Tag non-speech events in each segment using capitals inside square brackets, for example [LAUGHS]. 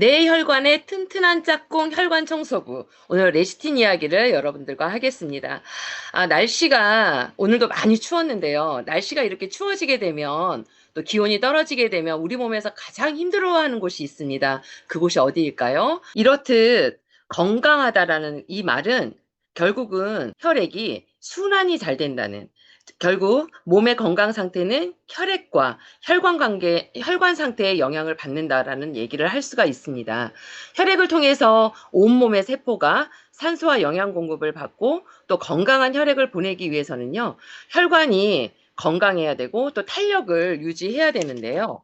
내 혈관의 튼튼한 짝꿍 혈관 청소부. 오늘 레시틴 이야기를 여러분들과 하겠습니다. 아, 날씨가 오늘도 많이 추웠는데요. 날씨가 이렇게 추워지게 되면 또 기온이 떨어지게 되면 우리 몸에서 가장 힘들어하는 곳이 있습니다. 그곳이 어디일까요? 이렇듯 건강하다라는 이 말은 결국은 혈액이 순환이 잘 된다는 결국 몸의 건강 상태는 혈액과 혈관 관계, 혈관 상태에 영향을 받는다라는 얘기를 할 수가 있습니다. 혈액을 통해서 온몸의 세포가 산소와 영양 공급을 받고 또 건강한 혈액을 보내기 위해서는요, 혈관이 건강해야 되고 또 탄력을 유지해야 되는데요.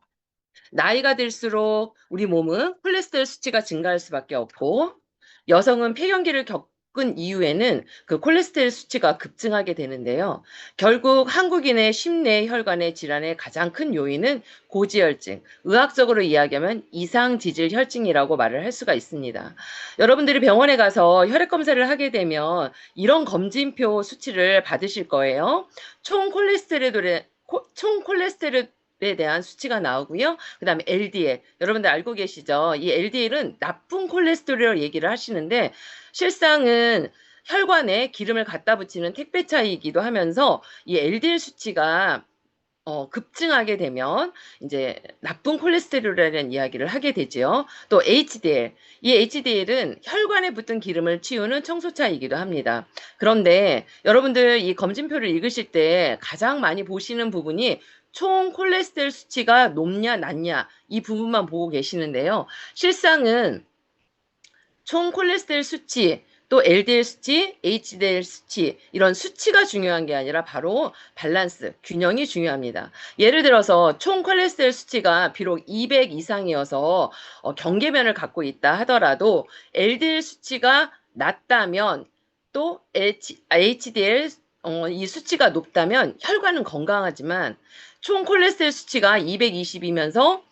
나이가 들수록 우리 몸은 콜레스테롤 수치가 증가할 수밖에 없고 여성은 폐경기를 겪 겪은 이후에는 그 콜레스테롤 수치가 급증하게 되는데요. 결국 한국인의 심내 혈관의 질환의 가장 큰 요인은 고지혈증, 의학적으로 이야기하면 이상지질 혈증이라고 말을 할 수가 있습니다. 여러분들이 병원에 가서 혈액 검사를 하게 되면 이런 검진표 수치를 받으실 거예요. 총 콜레스테롤의 총 콜레스테롤 에 대한 수치가 나오고요. 그 다음에 LDL. 여러분들 알고 계시죠? 이 LDL은 나쁜 콜레스테롤 얘기를 하시는데 실상은 혈관에 기름을 갖다 붙이는 택배차이기도 하면서 이 LDL 수치가 어, 급증하게 되면 이제 나쁜 콜레스테롤이라는 이야기를 하게 되죠. 또 HDL. 이 HDL은 혈관에 붙은 기름을 치우는 청소차이기도 합니다. 그런데 여러분들 이 검진표를 읽으실 때 가장 많이 보시는 부분이 총 콜레스테롤 수치가 높냐 낮냐 이 부분만 보고 계시는데요. 실상은 총 콜레스테롤 수치 또 LDL 수치, HDL 수치 이런 수치가 중요한 게 아니라 바로 밸런스, 균형이 중요합니다. 예를 들어서 총 콜레스테롤 수치가 비록 200 이상이어서 어, 경계면을 갖고 있다 하더라도 LDL 수치가 낮다면 또 H, HDL 어, 이 수치가 높다면 혈관은 건강하지만 총 콜레스테롤 수치가 220이면서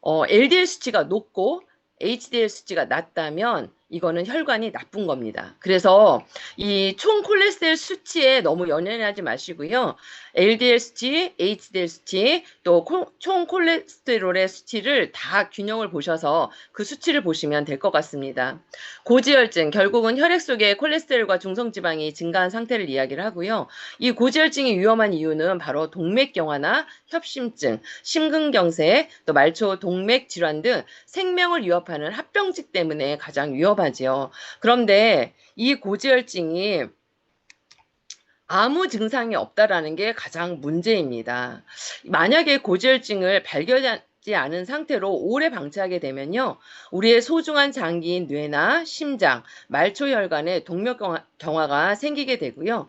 어, LDL 수치가 높고 HDL 수치가 낮다면 이거는 혈관이 나쁜 겁니다. 그래서 이 총 콜레스테롤 수치에 너무 연연하지 마시고요. LDL 수치, HDL 수치, 또 총 콜레스테롤의 수치를 다 균형을 보셔서 그 수치를 보시면 될 것 같습니다. 고지혈증, 결국은 혈액 속에 콜레스테롤과 중성지방이 증가한 상태를 이야기를 하고요. 이 고지혈증이 위험한 이유는 바로 동맥경화나 협심증, 심근경색, 또 말초 동맥 질환 등 생명을 위협하는 합병증 때문에 가장 위험 하지요. 그런데 이 고지혈증이 아무 증상이 없다라는 게 가장 문제입니다. 만약에 고지혈증을 발견하지 않은 상태로 오래 방치하게 되면요. 우리의 소중한 장기인 뇌나 심장, 말초혈관에 동맥경화가 생기게 되고요.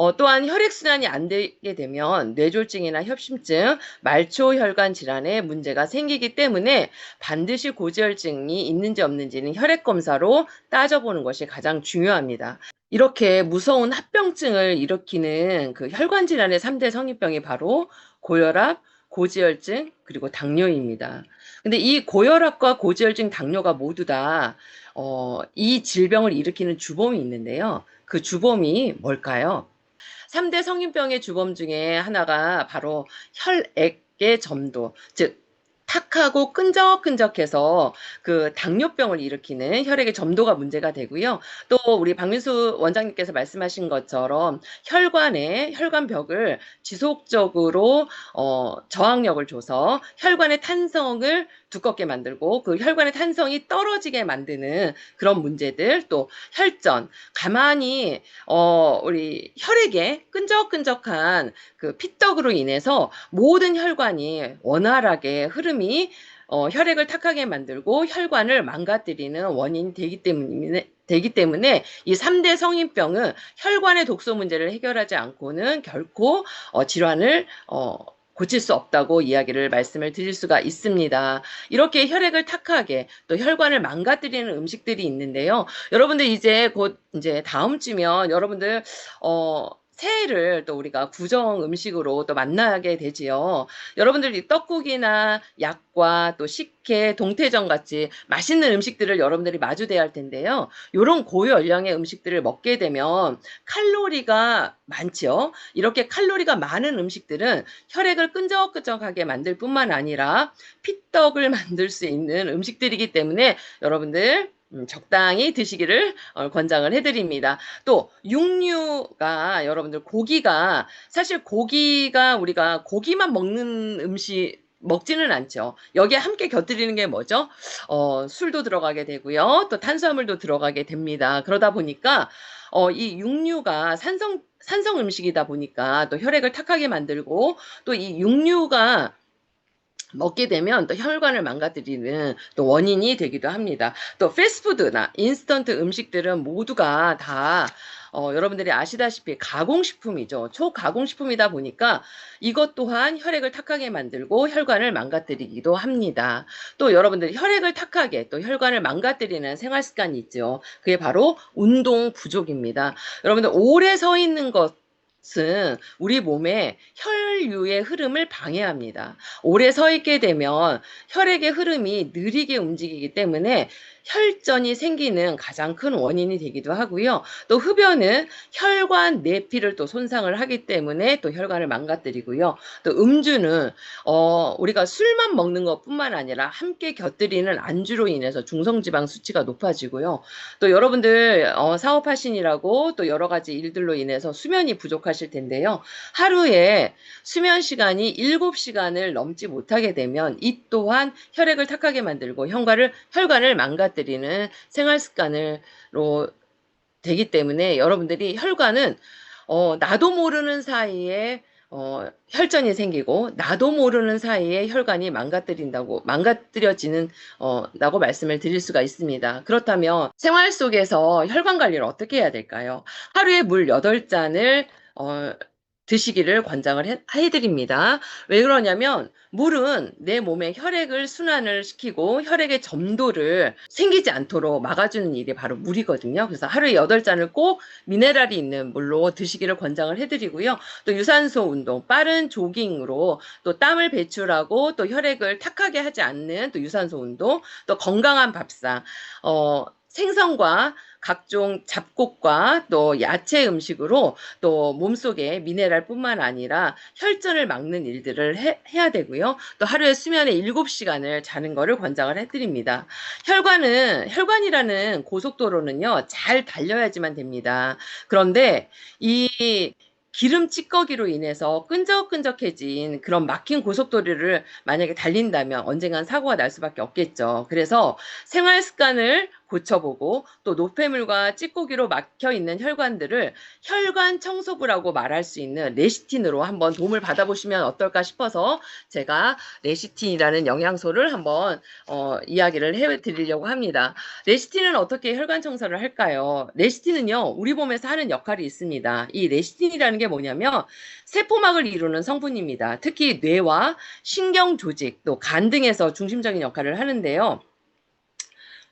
어, 또한 혈액순환이 안 되게 되면 뇌졸중이나 협심증, 말초혈관 질환에 문제가 생기기 때문에 반드시 고지혈증이 있는지 없는지는 혈액검사로 따져보는 것이 가장 중요합니다. 이렇게 무서운 합병증을 일으키는 그 혈관 질환의 3대 성인병이 바로 고혈압, 고지혈증, 그리고 당뇨입니다. 근데 이 고혈압과 고지혈증, 당뇨가 모두 다, 어, 이 질병을 일으키는 주범이 있는데요. 그 주범이 뭘까요? 3대 성인병의 주범 중에 하나가 바로 혈액의 점도, 즉, 탁하고 끈적끈적해서 그 당뇨병을 일으키는 혈액의 점도가 문제가 되고요. 또 우리 박민수 원장님께서 말씀하신 것처럼 혈관에 혈관벽을 지속적으로 어, 저항력을 줘서 혈관의 탄성을 두껍게 만들고 그 혈관의 탄성이 떨어지게 만드는 그런 문제들 또 혈전. 가만히 어 우리 혈액에 끈적끈적한 그 피떡으로 인해서 모든 혈관이 원활하게 흐름이 어, 혈액을 탁하게 만들고 혈관을 망가뜨리는 원인이 되기 때문에 되기 때문에 이 3대 성인병은 혈관의 독소 문제를 해결하지 않고는 결코 어, 질환을 어, 고칠 수 없다고 이야기를 말씀을 드릴 수가 있습니다. 이렇게 혈액을 탁하게 또 혈관을 망가뜨리는 음식들이 있는데요. 여러분들 이제 곧 이제 다음 주면 여러분들 어 새해를 또 우리가 구정 음식으로 또 만나게 되지요. 여러분들이 떡국이나 약과 또 식혜, 동태전 같이 맛있는 음식들을 여러분들이 마주대야 할 텐데요. 요런 고연령의 음식들을 먹게 되면 칼로리가 많지요. 이렇게 칼로리가 많은 음식들은 혈액을 끈적끈적하게 만들 뿐만 아니라 피떡을 [LAUGHS] 만들 수 있는 음식들이기 때문에 여러분들 음, 적당히 드시기를 어, 권장을 해드립니다. 또 육류가 여러분들 고기가 사실 고기가 우리가 고기만 먹는 음식 먹지는 않죠. 여기에 함께 곁들이는 게 뭐죠? 어, 술도 들어가게 되고요. 또 탄수화물도 들어가게 됩니다. 그러다 보니까 어, 이 육류가 산성 산성 음식이다 보니까 또 혈액을 탁하게 만들고 또 이 육류가 먹게 되면 또 혈관을 망가뜨리는 또 원인이 되기도 합니다. 또 패스트푸드나 인스턴트 음식들은 모두가 다 어, 여러분들이 아시다시피 가공식품이죠. 초가공식품이다 보니까 이것 또한 혈액을 탁하게 만들고 혈관을 망가뜨리기도 합니다. 또 여러분들이 혈액을 탁하게 또 혈관을 망가뜨리는 생활 습관이 있죠. 그게 바로 운동 부족입니다. 여러분들 오래 서 있는 것것 은 우리 몸의 혈류의 흐름을 방해합니다. 오래 서 있게 되면 혈액의 흐름이 느리게 움직이기 때문에 혈전이 생기는 가장 큰 원인이 되기도 하고요. 또 흡연은 혈관 내피를 또 손상을 하기 때문에 또 혈관을 망가뜨리고요. 또 음주는 어 우리가 술만 먹는 것뿐만 아니라 함께 곁들이는 안주로 인해서 중성지방 수치가 높아지고요. 또 여러분들 어 사업하시느라고 또 여러 가지 일들로 인해서 수면이 부족 하실 텐데요. 하루에 수면 시간이 7시간을 넘지 못하게 되면 이 또한 혈액을 탁하게 만들고 혈관을 혈관을 망가뜨리고 드리는 생활 습관으로 되기 때문에 여러분들이 혈관은 어, 나도 모르는 사이에 어, 혈전이 생기고 나도 모르는 사이에 혈관이 망가뜨린다고 망가뜨려지는 어, 라고 말씀을 드릴 수가 있습니다. 그렇다면 생활 속에서 혈관 관리를 어떻게 해야 될까요? 하루에 물 8잔을 어, 드시기를 권장을 해, 해드립니다. 왜 그러냐면 물은 내 몸에 혈액을 순환을 시키고 혈액의 점도를 생기지 않도록 막아주는 일이 바로 물이거든요. 그래서 하루에 8잔을 꼭 미네랄이 있는 물로 드시기를 권장을 해드리고요. 또 유산소 운동, 빠른 조깅으로 또 땀을 배출하고 또 혈액을 탁하게 하지 않는 또 유산소 운동, 또 건강한 밥상, 어, 생선과 각종 잡곡과 또 야채 음식으로 또 몸속에 미네랄뿐만 아니라 혈전을 막는 일들을 해, 야 되고요. 또 하루에 수면에 7시간을 자는 것을 권장을 해드립니다. 혈관은 혈관이라는 고속도로는요. 잘 달려야지만 됩니다. 그런데 이 기름 찌꺼기로 인해서 끈적끈적해진 그런 막힌 고속도로를 만약에 달린다면 언젠간 사고가 날 수밖에 없겠죠. 그래서 생활 습관을 고쳐보고 또 노폐물과 찌꺼기로 막혀 있는 혈관들을 혈관 청소부라고 말할 수 있는 레시틴으로 한번 도움을 받아보시면 어떨까 싶어서 제가 레시틴이라는 영양소를 한번 어, 이야기를 해드리려고 합니다. 레시틴은 어떻게 혈관 청소를 할까요? 레시틴은요 우리 몸에서 하는 역할이 있습니다. 이 레시틴이라는 게 뭐냐면 세포막을 이루는 성분입니다. 특히 뇌와 신경 조직 또 간 등에서 중심적인 역할을 하는데요.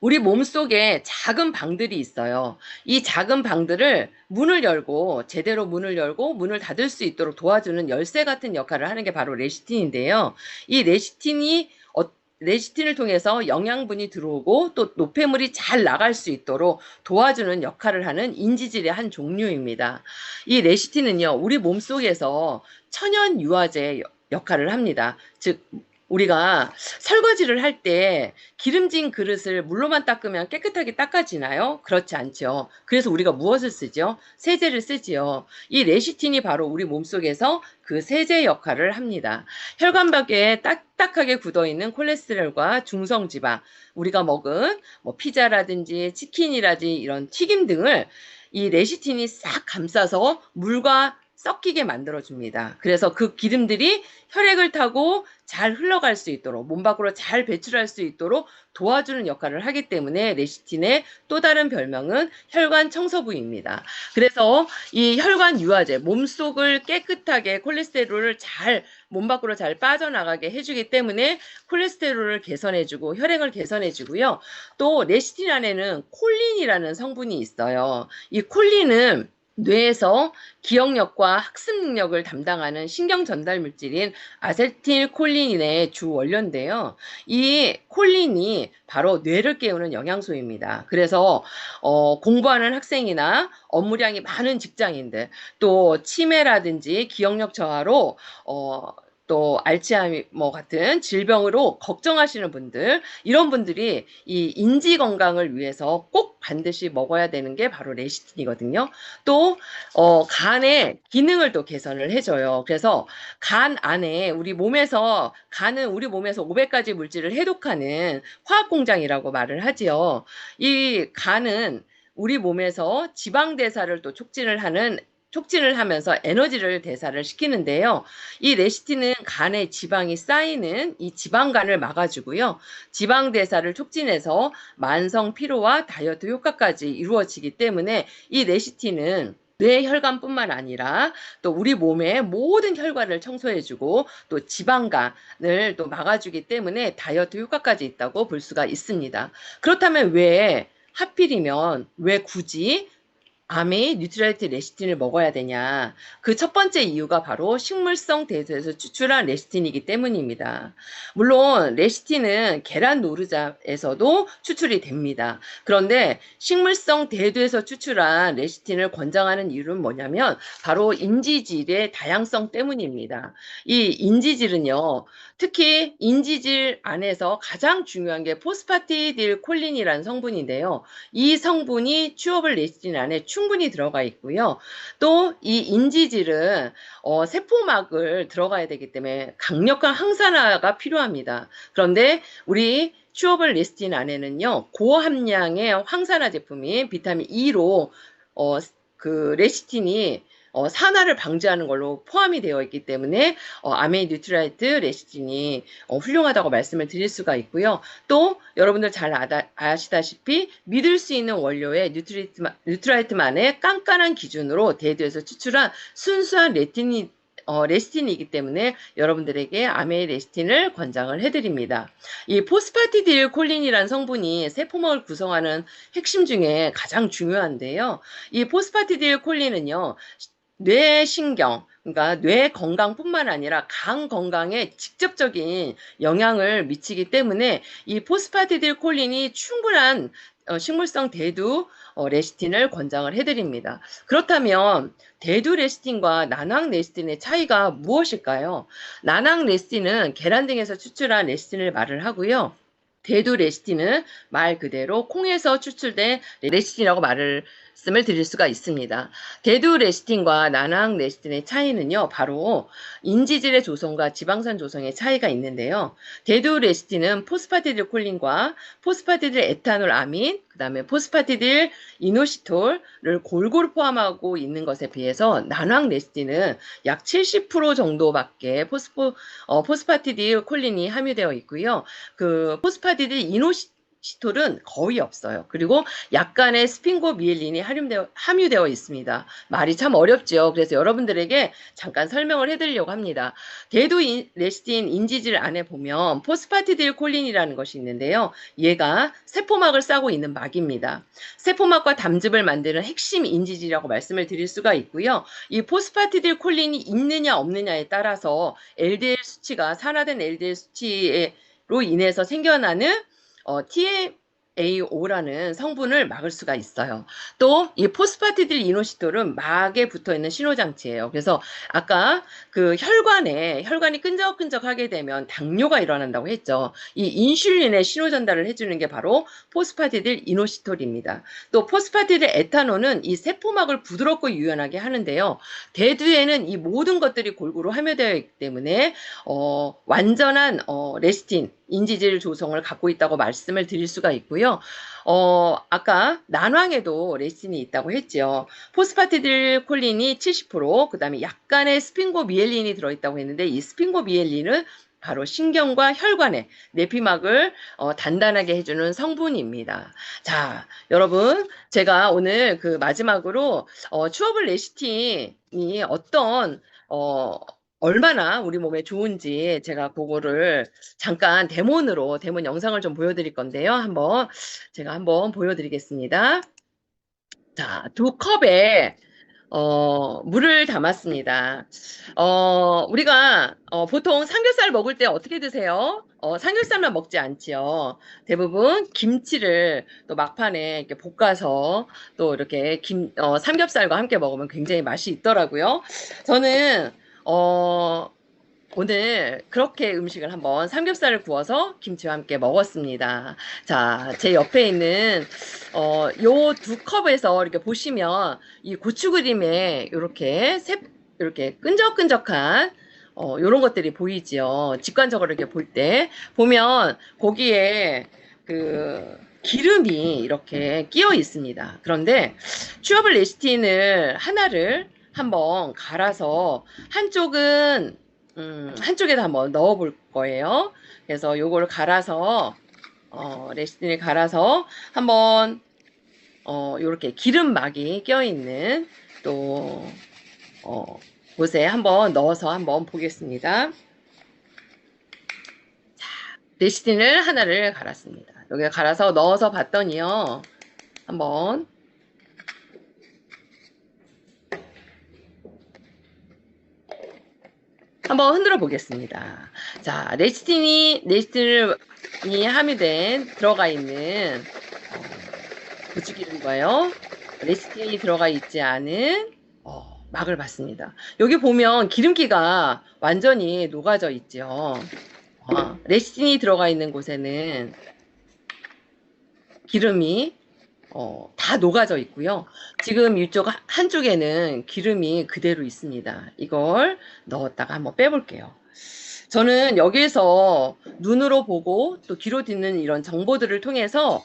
우리 몸속에 작은 방들이 있어요. 이 작은 방들을 문을 열고 제대로 문을 열고 문을 닫을 수 있도록 도와주는 열쇠 같은 역할을 하는 게 바로 레시틴인데요. 이 레시틴이 어, 레시틴을 통해서 영양분이 들어오고 또 노폐물이 잘 나갈 수 있도록 도와주는 역할을 하는 인지질의 한 종류입니다. 이 레시틴은요, 우리 몸속에서 천연 유화제 역할을 합니다. 즉, 우리가 설거지를 할 때 기름진 그릇을 물로만 닦으면 깨끗하게 닦아지나요? 그렇지 않죠. 그래서 우리가 무엇을 쓰죠? 세제를 쓰지요. 이 레시틴이 바로 우리 몸속에서 그 세제 역할을 합니다. 혈관벽에 딱딱하게 굳어있는 콜레스테롤과 중성지방, 우리가 먹은 뭐 피자라든지 치킨이라든지 이런 튀김 등을 이 레시틴이 싹 감싸서 물과 섞이게 만들어줍니다. 그래서 그 기름들이 혈액을 타고 잘 흘러갈 수 있도록 몸 밖으로 잘 배출할 수 있도록 도와주는 역할을 하기 때문에 레시틴의 또 다른 별명은 혈관 청소부입니다. 그래서 이 혈관 유화제 몸속을 깨끗하게 콜레스테롤을 잘 몸 밖으로 잘 빠져나가게 해주기 때문에 콜레스테롤을 개선해주고 혈액을 개선해주고요. 또 레시틴 안에는 콜린이라는 성분이 있어요. 이 콜린은 뇌에서 기억력과 학습 능력을 담당하는 신경 전달 물질인 아세틸콜린의 주 원료인데요. 이 콜린이 바로 뇌를 깨우는 영양소입니다. 그래서 어, 공부하는 학생이나 업무량이 많은 직장인들, 또 치매라든지 기억력 저하로 어, 또 알츠하이머 같은 질병으로 걱정하시는 분들 이런 분들이 이 인지 건강을 위해서 꼭 반드시 먹어야 되는 게 바로 레시틴이거든요. 또 어, 간의 기능을 또 개선을 해줘요. 그래서 간 안에 우리 몸에서 간은 우리 몸에서 500가지 물질을 해독하는 화학 공장이라고 말을 하지요. 이 간은 우리 몸에서 지방 대사를 또 촉진을 하는 촉진을 하면서 에너지를 대사를 시키는데요. 이 레시틴은 간에 지방이 쌓이는 이 지방간을 막아주고요. 지방 대사를 촉진해서 만성 피로와 다이어트 효과까지 이루어지기 때문에 이 레시틴은 뇌 혈관뿐만 아니라 또 우리 몸의 모든 혈관을 청소해주고 또 지방간을 또 막아주기 때문에 다이어트 효과까지 있다고 볼 수가 있습니다. 그렇다면 왜 하필이면 왜 굳이 암의 뉴트랄리티 레시틴을 먹어야 되냐? 그 첫 번째 이유가 바로 식물성 대소에서 추출한 레시틴이기 때문입니다. 물론 레시틴은 계란 노르자에서도 추출이 됩니다. 그런데 식물성 대두에서 추출한 레시틴을 권장하는 이유는 뭐냐면 바로 인지질의 다양성 때문입니다. 이 인지질은요. 특히 인지질 안에서 가장 중요한 게 포스파티딜 콜린이라는 성분인데요. 이 성분이 취업을 레시틴 안에 충분히 들어가 있고요. 또 이 인지질은 어, 세포막을 들어가야 되기 때문에 강력한 항산화가 필요합니다. 그런데 우리 취업을 레시틴 안에는요. 고함량의 황산화 제품인 비타민 E로 어, 그 레시틴이 어, 산화를 방지하는 걸로 포함이 되어 있기 때문에 어, 아메이 뉴트라이트 레시틴이 어, 훌륭하다고 말씀을 드릴 수가 있고요. 또 여러분들 잘 아다, 아시다시피 믿을 수 있는 원료의 뉴트리트, 뉴트라이트만의 깐깐한 기준으로 대두에서 추출한 순수한 레틴이 어, 레시틴이기 때문에 여러분들에게 아메이 레시틴을 권장을 해드립니다. 이 포스파티딜 콜린이라는 성분이 세포막을 구성하는 핵심 중에 가장 중요한데요. 이 포스파티딜 콜린은요, 뇌신경, 그러니까 뇌 건강뿐만 아니라 간 건강에 직접적인 영향을 미치기 때문에 이 포스파티딜 콜린이 충분한 어, 식물성 대두 어, 레시틴을 권장을 해드립니다. 그렇다면 대두 레시틴과 난황 레시틴의 차이가 무엇일까요? 난황 레시틴은 계란 등에서 추출한 레시틴을 말을 하고요. 대두 레시틴은 말 그대로 콩에서 추출된 레시틴이라고 말을 말씀을 드릴 수가 있습니다. 대두 레시틴과 난황 레시틴의 차이는요, 바로 인지질의 조성과 지방산 조성의 차이가 있는데요. 대두 레시틴은 포스파티딜 콜린과 포스파티딜 에탄올 아민, 그 다음에 포스파티딜 이노시톨을 골고루 포함하고 있는 것에 비해서 난황 레시틴은 약 70% 정도밖에 포스포, 어, 포스파티딜 콜린이 함유되어 있고요. 그 포스파티딜 이노시 시톨은 거의 없어요. 그리고 약간의 스핑고 미엘린이 함유되어, 함유되어 있습니다. 말이 참 어렵죠. 그래서 여러분들에게 잠깐 설명을 해드리려고 합니다. 대두 인, 레시틴 인지질 안에 보면 포스파티딜 콜린이라는 것이 있는데요. 얘가 세포막을 싸고 있는 막입니다. 세포막과 담즙을 만드는 핵심 인지질이라고 말씀을 드릴 수가 있고요. 이 포스파티딜 콜린이 있느냐 없느냐에 따라서 LDL 수치가 산화된 LDL 수치로 인해서 생겨나는 어, TMAO라는 성분을 막을 수가 있어요. 또 이 포스파티딜 이노시톨은 막에 붙어 있는 신호 장치예요. 그래서 아까 그 혈관에 혈관이 끈적끈적하게 되면 당뇨가 일어난다고 했죠. 이 인슐린의 신호 전달을 해주는 게 바로 포스파티딜 이노시톨입니다. 또 포스파티딜 에탄올은 이 세포막을 부드럽고 유연하게 하는데요. 대두에는 이 모든 것들이 골고루 함유되어 있기 때문에 어, 완전한 어, 레시틴 인지질 조성을 갖고 있다고 말씀을 드릴 수가 있고요. 어, 아까 난황에도 레신이 있다고 했죠. 포스파티딜 콜린이 70%, 그 다음에 약간의 스핑고 미엘린이 들어있다고 했는데 이 스핑고 미엘린은 바로 신경과 혈관의 내피막을 어, 단단하게 해주는 성분입니다. 자, 여러분, 제가 오늘 그 마지막으로 어, 추어블 레시틴이 어떤 어, 얼마나 우리 몸에 좋은지 제가 그거를 잠깐 데몬으로 데몬 영상을 좀 보여드릴 건데요. 한번 제가 한번 보여드리겠습니다. 자, 두 컵에 어, 물을 담았습니다. 어, 우리가 어, 보통 삼겹살 먹을 때 어떻게 드세요? 어, 삼겹살만 먹지 않지요. 대부분 김치를 또 막판에 이렇게 볶아서 또 이렇게 김, 어, 삼겹살과 함께 먹으면 굉장히 맛이 있더라고요. 저는 어, 오늘 그렇게 음식을 한번 삼겹살을 구워서 김치와 함께 먹었습니다. 자, 제 옆에 있는 어, 요 두 컵에서 이렇게 보시면 이 고추 그림에 이렇게 새 이렇게 끈적끈적한 어, 요런 것들이 보이지요. 직관적으로 이렇게 볼 때 보면 고기에 그 기름이 이렇게 끼어 있습니다. 그런데 취업을 레시틴을 하나를 한번 갈아서 한쪽은 음, 한쪽에다 한번 넣어 볼 거예요. 그래서 요거를 갈아서 어, 레시틴을 갈아서 한번 어, 요렇게 기름막이 껴있는 또 어, 곳에 한번 넣어서 한번 보겠습니다. 자, 레시틴을 하나를 갈았습니다. 여기에 갈아서 넣어서 봤더니요. 한번 한번 흔들어 보겠습니다. 자, 레시틴이, 레시틴이 함유된, 들어가 있는, 어, 고추기름과요. 레시틴이 들어가 있지 않은, 어, 막을 봤습니다. 여기 보면 기름기가 완전히 녹아져 있죠. 어, 레시틴이 들어가 있는 곳에는 기름이 어, 다 녹아져 있고요. 지금 이쪽 한- 한쪽에는 기름이 그대로 있습니다. 이걸 넣었다가 한번 빼볼게요. 저는 여기에서 눈으로 보고 또 귀로 듣는 이런 정보들을 통해서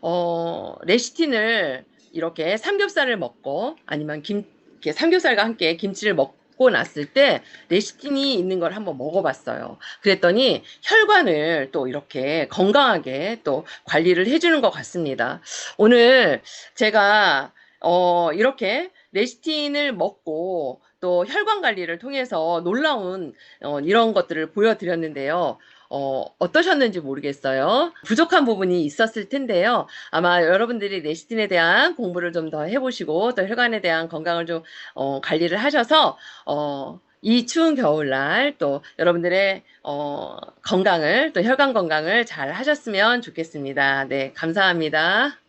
어, 레시틴을 이렇게 삼겹살을 먹고 아니면 김 삼겹살과 함께 김치를 먹고 났을 때 레시틴이 있는 걸 한번 먹어봤어요. 그랬더니 혈관을 또 이렇게 건강하게 또 관리를 해주는 것 같습니다. 오늘 제가 어, 이렇게 레시틴을 먹고 또 혈관 관리를 통해서 놀라운 어, 이런 것들을 보여드렸는데요. 어, 어떠셨는지 모르겠어요. 부족한 부분이 있었을 텐데요. 아마 여러분들이 레시틴에 대한 공부를 좀 더 해보시고 또 혈관에 대한 건강을 좀 어, 관리를 하셔서 어, 이 추운 겨울날 또 여러분들의 어, 건강을 또 혈관 건강을 잘 하셨으면 좋겠습니다. 네, 감사합니다.